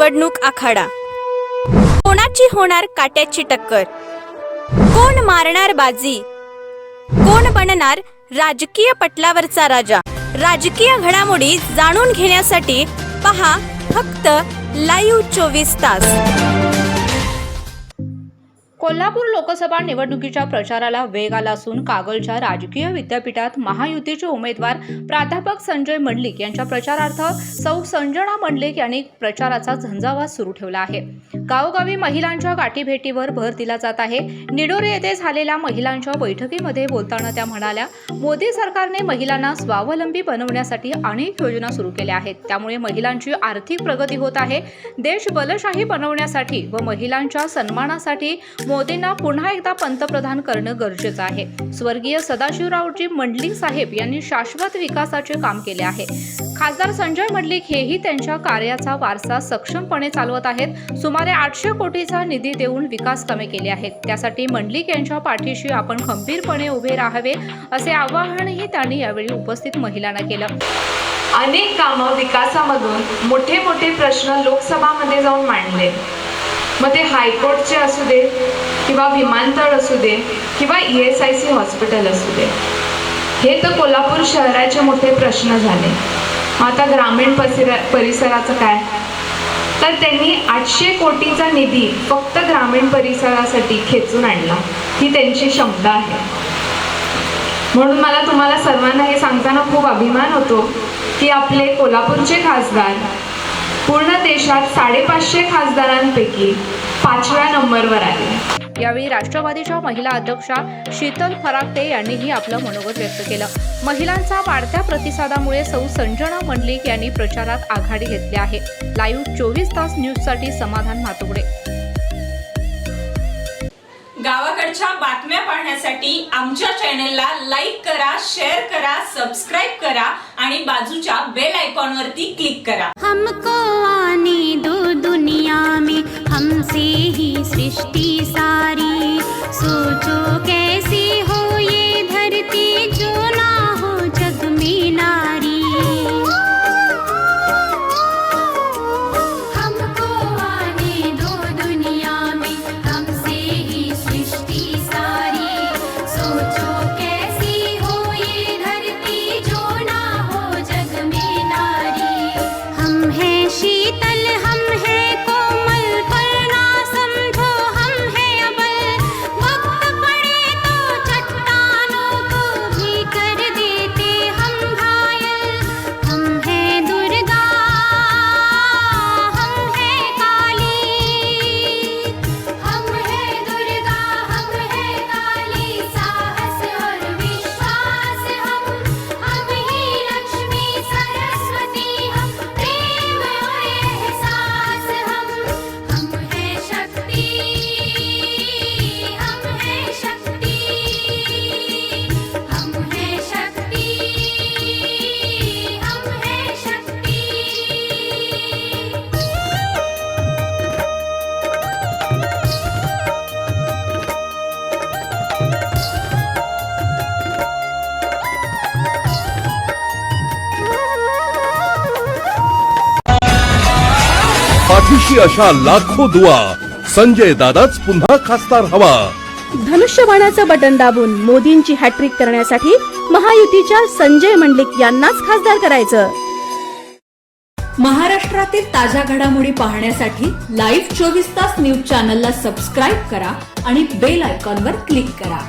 निवडणूक आखाडा. कोणाची होणार काट्याची टक्कर? कोण मारणार बाजी? कोण बनणार राजकीय पटलावरचा राजा? राजकीय घडामोडी जाणून घेण्यासाठी पहा फक्त लाईव्ह चोवीस तास. कोल्हापूर लोकसभा निवडणुकीच्या प्रचाराला वेग आला असून कागलच्या राजकीय विद्यापीठात महायुतीचे उमेदवार प्राध्यापक संजय मंडलिक यांच्या प्रचारार्थ सौ संजना मंडलिक यांनी प्रचाराचा झंझावात सुरू ठेवला आहे. गावोगावी महिलांच्या गाठीभेटीवर भर दिला जात आहे. निडोरे येथे झालेल्या महिलांच्या बैठकीमध्ये बोलताना त्या म्हणाल्या मोदी सरकारने महिलांना स्वावलंबी बनवण्यासाठी अनेक योजना सुरू केल्या आहेत. त्यामुळे महिलांची आर्थिक प्रगती होत आहे. देश बलशाही बनवण्यासाठी व महिलांच्या सन्मानासाठी मोदींना पुन्हा एकदा पंतप्रधान करणं गरजेचं आहे. स्वर्गीय सदाशिवरावजी मंडलिक साहेब यांनी शाश्वत विकासाचे काम केले आहे. खासदार संजय मंडलिक हेही त्यांच्या कार्याचा वारसा सक्षमपणे चालवत आहेत. सुमारे आठशे कोटीचा निधी देऊन विकास कामे केले आहेत. त्यासाठी मंडलिक यांच्या पाठीशी आपण खंबीरपणे उभे राहावे असे आवाहनही त्यांनी यावेळी उपस्थित महिलांना केलं. अनेक कामं विकासामधून मोठे मोठे प्रश्न लोकसभामध्ये जाऊन मांडले. मग ते हायकोर्टचे असू दे किंवा विमानतळ असू दे किंवा E S I C hospital असू दे. हे तर कोल्हापूर शहराचे मोठे प्रश्न झाले. मग आता ग्रामीण परिसरा परिसराचं काय? तर त्यांनी आठशे कोटीचा निधी फक्त ग्रामीण परिसरासाठी खेचून आणला. ही त्यांची क्षमता आहे. म्हणून मला तुम्हाला सर्वांना हे सांगताना खूप अभिमान होतो की आपले कोल्हापूरचे खासदार पूर्ण देशात साडेपाचशे खासदारांपैकी पाचव्या नंबरवर आले यावेळी राष्ट्रवादीच्या महिला अध्यक्षा शीतल फराकटे यांनीही आपलं मनोगत व्यक्त केलं. महिलांचा वाढत्या प्रतिसादामुळे सौ संजना मंडलिक यांनी प्रचारात आघाडी घेतली आहे. लाईव्ह चोवीस तास न्यूजसाठी समाधान म्हातुगडे गावाकडच्या बातम्या पाहण्यासाठी आमच्या चॅनलला लाईक करा शेअर करा सबस्क्राईब करा आणि बाजूच्या बेल आयकॉनवरती क्लिक करा. हमको आने दो दुनिया में हमसे ही सृष्टि पाठीशी अशा लाखो दुआ संजय दादाच पुन्हा खासदार हवा. धनुष्यबाणाचं बटन दाबून मोदींची हॅट्रिक करण्यासाठी महायुतीच्या संजय मंडलिक यांनाच खासदार करायचं. महाराष्ट्रातील ताज्या घडामोडी पाहण्यासाठी लाईव्ह चोवीस तास न्यूज चॅनलला सबस्क्राईब करा आणि बेल आयकॉनवर क्लिक करा.